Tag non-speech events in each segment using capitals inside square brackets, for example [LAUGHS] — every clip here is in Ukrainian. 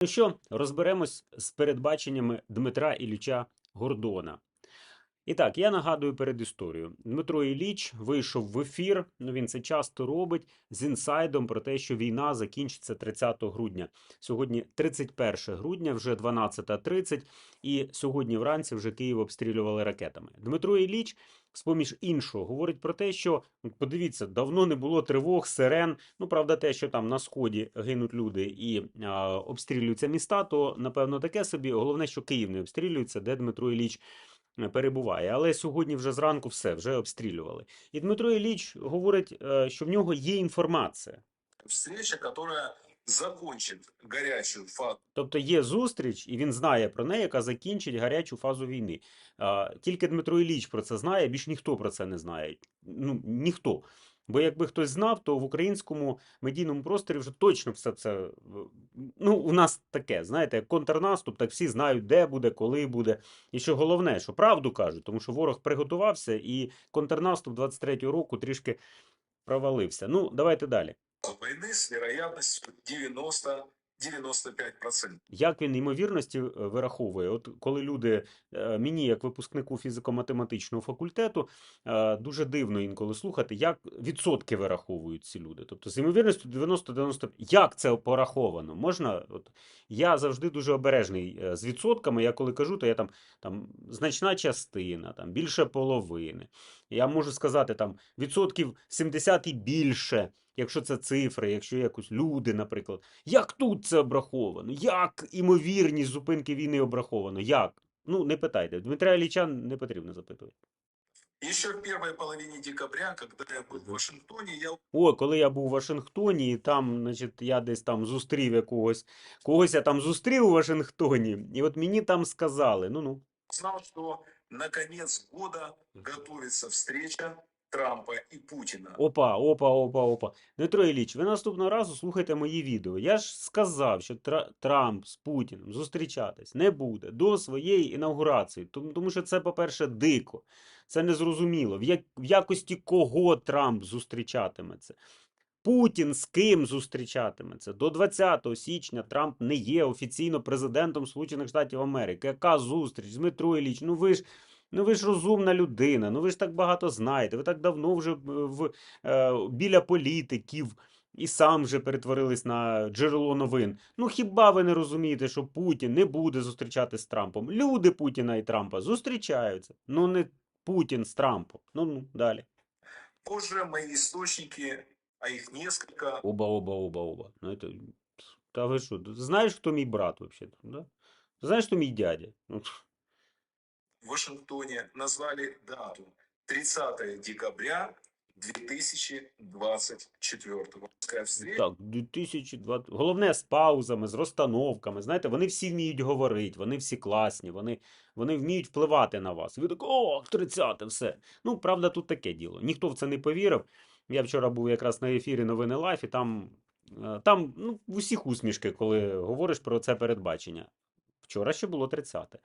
Ну що, розберемось з передбаченнями Дмитра Ілліча Гордона. І так, я нагадую перед історією. Дмитро Ілліч вийшов в ефір, ну він це часто робить, з інсайдом про те, що війна закінчиться 30 грудня. Сьогодні 31 грудня, вже 12.30, і сьогодні вранці вже Київ обстрілювали ракетами. Дмитро Ілліч, з-поміж іншого, говорить про те, що ну, подивіться, давно не було тривог, сирен. Ну, правда, те, що там на сході гинуть люди і а, обстрілюються міста, то напевно таке собі. Головне, що Київ не обстрілюється, де Дмитро Ілліч е, перебуває. Але сьогодні вже зранку все вже обстрілювали. І Дмитро Ілліч говорить, е, що в нього є інформація. встреча, которая закончит горячую фазу Тобто є зустріч, і він знає про неї, яка закінчить гарячу фазу війни. Тільки Дмитро Ілліч про це знає, більш ніхто про це не знає. Ну, ніхто. Бо якби хтось знав, то в українському медійному просторі вже точно все це ну, у нас таке, знаєте, контрнаступ, так всі знають, де буде, коли буде. І що головне, що правду кажуть, тому що ворог приготувався, і контрнаступ 23-го року трішки провалився. Ну, давайте далі. Війни з вероятністю 90 95%. Як він ймовірності е, вираховує? От коли люди е, мені, як випускнику фізико-математичного факультету, е, дуже дивно інколи слухати, як відсотки вираховують ці люди. Тобто з ймовірністю 90-90, як це пораховано? Можна, от я завжди дуже обережний з відсотками. Я коли кажу, то я там там значна частина, там більше половини. Я можу сказати там відсотків 70 і більше якщо це цифри, якщо якось люди, наприклад. Як тут це обраховано? Як імовірність зупинки війни обраховано? Як? Ну, не питайте. Дмитра Ілліча не потрібно запитувати. Еще в первой половине декабря, когда я был в Вашингтоне, я О, коли я був у Вашингтоні, і там, значить, я десь там зустрів якогось, когось я там зустрів у Вашингтоні, і от мені там сказали: ну ну, узнал, что на конец года готовится встреча Трампа и Путина. опа, опа, опа, опа. Дмитро Ілліч, ви наступного разу слухайте мої відео. Я ж сказав, що Трамп з Путіним зустрічатись не буде до своєї інаугурації, тому, що це, по-перше, дико. Це незрозуміло. В, як, в якості кого Трамп зустрічатиметься? Путін з ким зустрічатиметься? До 20 січня Трамп не є офіційно президентом Сполучених Штатів Америки. Яка зустріч? Дмитро Ілліч, ну ви ж. Ну ви ж розумна людина, ну ви ж так багато знаєте, ви так давно вже в, в, е, біля політиків і сам вже перетворились на джерело новин. Ну хіба ви не розумієте, що Путін не буде зустрічати з Трампом? Люди Путіна і Трампа зустрічаються. Ну не Путін з Трампом. Ну, ну далі. Позже мои источники, а их несколько, Оба, оба, оба, оба. Ну, это... Та ви що, знаєш, хто мій брат вообще? Да? Знаєш, хто мій дядя? В Вашингтоне назвали дату 30 декабря 2024 Такая Так, 2020. Головне з паузами, з розстановками. Знаєте, вони всі вміють говорити, вони всі класні, вони, вони вміють впливати на вас. І ви так, о, 30 все. Ну, правда, тут таке діло. Ніхто в це не повірив. Я вчора був якраз на ефірі новини Лайф, і там, е, там ну, в усіх усмішки, коли говориш про це передбачення. Вчора ще було 30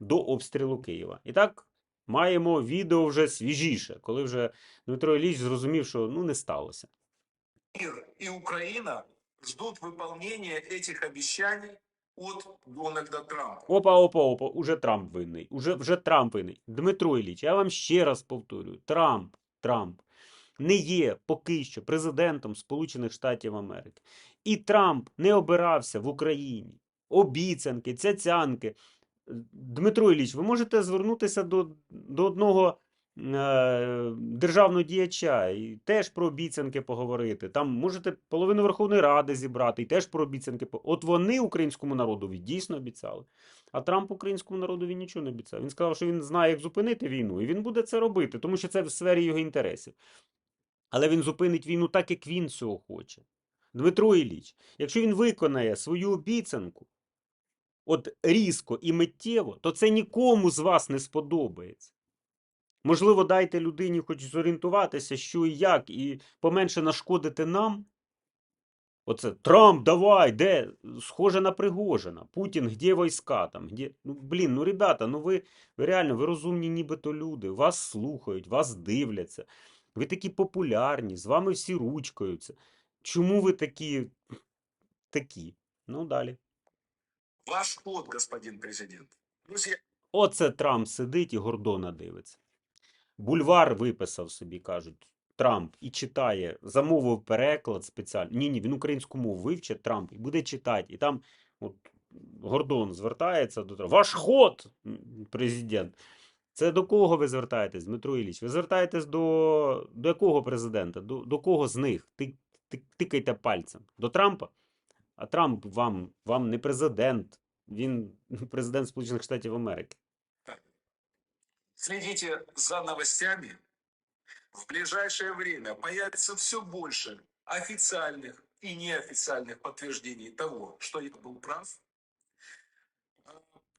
до обстрілу Києва. І так. Маємо відео вже свіжіше, коли вже Дмитро Ілліч зрозумів, що ну не сталося. мир и Украина ждут выполнения этих обещаний от Дональда Трампа. Опа, опа, опа, уже Трамп винний. Уже, вже Трамп винний. Дмитро Ілліч, я вам ще раз повторюю: Трамп, Трамп не є поки що президентом Сполучених Штатів Америки. І Трамп не обирався в Україні. Обіцянки, цяцянки. Дмитро Ілліч, ви можете звернутися до, до одного е, державного діяча і теж про обіцянки поговорити. Там можете половину Верховної Ради зібрати і теж про обіцянки. От вони українському народові дійсно обіцяли. А Трамп українському народові нічого не обіцяв. Він сказав, що він знає, як зупинити війну, і він буде це робити, тому що це в сфері його інтересів. Але він зупинить війну так, як він цього хоче. Дмитро Ілліч, якщо він виконає свою обіцянку, от різко і миттєво, то це нікому з вас не сподобається. Можливо, дайте людині хоч зорієнтуватися, що і як, і поменше нашкодити нам. Оце Трамп, давай, де? Схоже на Пригожина. Путін, где війська там? Где... Ну, блін, ну, ребята, ну ви, ви реально, ви розумні нібито люди, вас слухають, вас дивляться. Ви такі популярні, з вами всі ручкаються. Чому ви такі, такі? Ну, далі. Ваш ход, господин президент. Оце Трамп сидить і Гордона дивиться. Бульвар виписав собі, кажуть, Трамп, і читає, замовив переклад спеціально. Ні, ні, він українську мову вивчить Трамп і буде читати. І там от, Гордон звертається до Трампа. Ваш ход, президент. Це до кого ви звертаєтесь, Дмитро Ілліч? Ви звертаєтесь до, до якого президента? До, до кого з них? Ти, ти, тикайте пальцем. До Трампа? А Трамп вам, вам не президент, він [LAUGHS] президент Сполучених Штатів Америки. следите за новостями. В ближайшее время появится все больше официальных и неофициальных подтверждений того, что я был прав.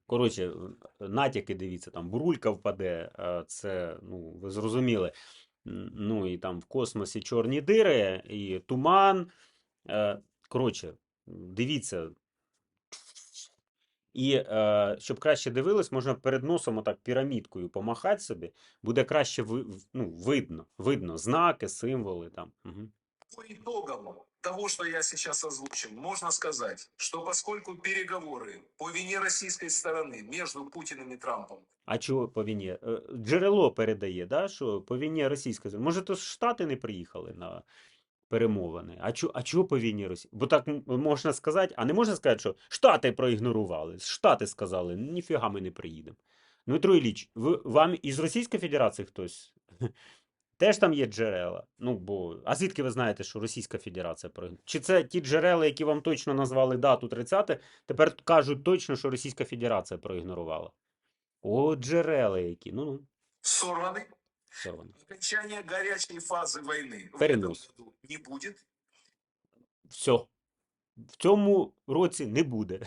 Коротше, натяки дивіться, там бурулька впаде, а це, ну, ви зрозуміли. М, Ну і там в космосі чорні дири, і туман. Е, Коротше, дивіться. І е, щоб краще дивились, можна перед носом отак пірамідкою помахати собі, буде краще ви, в- ну, видно. Видно знаки, символи там. Угу. По итогам того, что я сейчас озвучил, можно сказать, что поскольку переговоры по вине российской стороны между Путиным и Трампом А чого по війні? Е, Джерело передає, да, що по війні російської. Може, то ж Штати не приїхали на перемовини? А чого а чого по війні Росії? Бо так можна сказати, а не можна сказати, що Штати проігнорували. Штати сказали, ніфіга ми не приїдемо. Дмитро Ілліч, ви, вам із Російської Федерації хтось? [LAUGHS] Теж там є джерела. Ну, бо. А звідки ви знаєте, що Російська Федерація проігнорувала? Чи це ті джерела, які вам точно назвали дату 30, тепер кажуть точно, що Російська Федерація проігнорувала? О, джерела які. Ну, ну, сорваны, сорвано. окончание горячей фазы войны в этом Перенос. году не будет. Все. В цьому році не буде.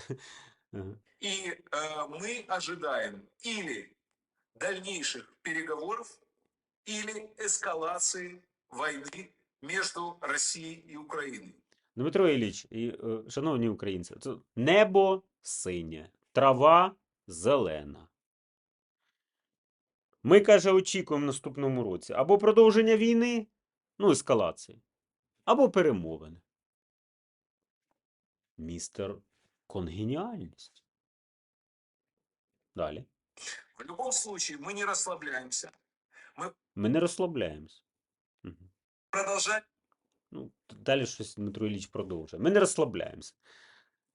Ага. И э, мы ожидаем или дальнейших переговоров, или эскалации войны между Россией и Украиной. Дмитро Ілліч, і, е, шановні українці, це небо синє, трава зелена. Ми, каже, очікуємо в наступному році або продовження війни, ну, ескалації, або перемовини. Містер Конгеніальність. Далі. В любом случае, мы не расслабляемся, Ми не розслабляємось. Мгм. продолжаем Ну, т- далі щось Дмитро Ілліч продовжує. Ми не розслабляємося.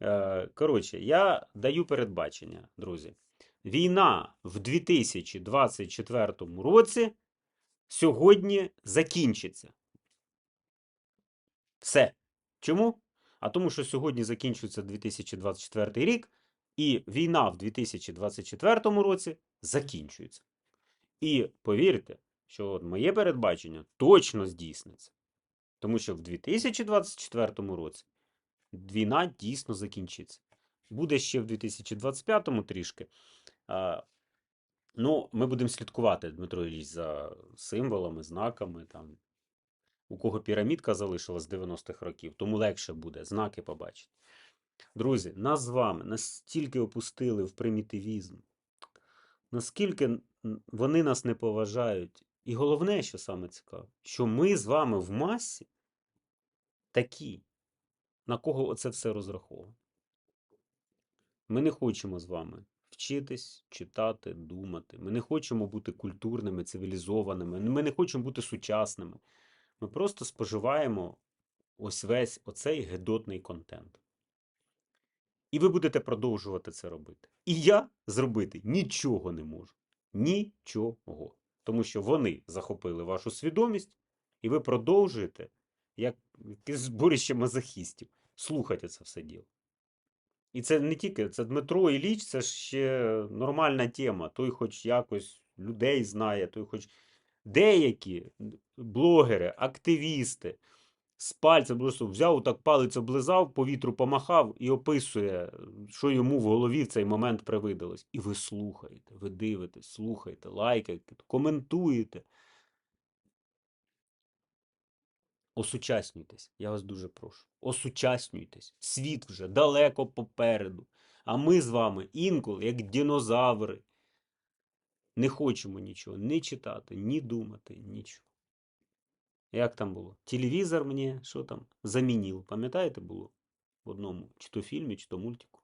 Е, коротше, я даю передбачення, друзі. Війна в 2024 році сьогодні закінчиться. Все. Чому? А тому, що сьогодні закінчується 2024 рік, і війна в 2024 році закінчується. І повірте, що от моє передбачення точно здійсниться. Тому що в 2024 році війна дійсно закінчиться. Буде ще в 2025 трішки. Ну, ми будемо слідкувати, Дмитро Ілліч, за символами, знаками. Там. У кого пірамідка залишилась з 90-х років, тому легше буде знаки побачити. Друзі, нас з вами настільки опустили в примітивізм, наскільки вони нас не поважають. І головне, що саме цікаве, що ми з вами в масі такі, на кого оце все розраховано. Ми не хочемо з вами вчитись, читати, думати. Ми не хочемо бути культурними, цивілізованими. Ми не хочемо бути сучасними. Ми просто споживаємо ось весь оцей гедотний контент. І ви будете продовжувати це робити. І я зробити нічого не можу. Нічого. Тому що вони захопили вашу свідомість, і ви продовжуєте, як якесь зборище мазохістів, слухайте це все діло. І це не тільки це Дмитро Ілліч, це ще нормальна тема. Той хоч якось людей знає, той хоч деякі блогери, активісти з пальцем просто взяв, так палець облизав, по вітру помахав і описує, що йому в голові в цей момент привидалось. І ви слухаєте, ви дивитесь, слухаєте, лайкаєте, коментуєте. Осучаснюйтесь, я вас дуже прошу. Осучаснюйтесь. Світ вже далеко попереду. А ми з вами інколи, як динозаври, не хочемо нічого ні читати, ні думати, нічого. Як там було? Телевізор мені, що там, замінив. Пам'ятаєте, було в одному, чи то фільмі, чи то мультику.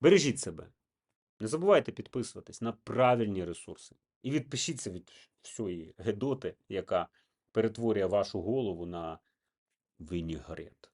Бережіть себе. Не забувайте підписуватись на правильні ресурси. І відпишіться від всієї гедоти, яка перетворює вашу голову на винігрет.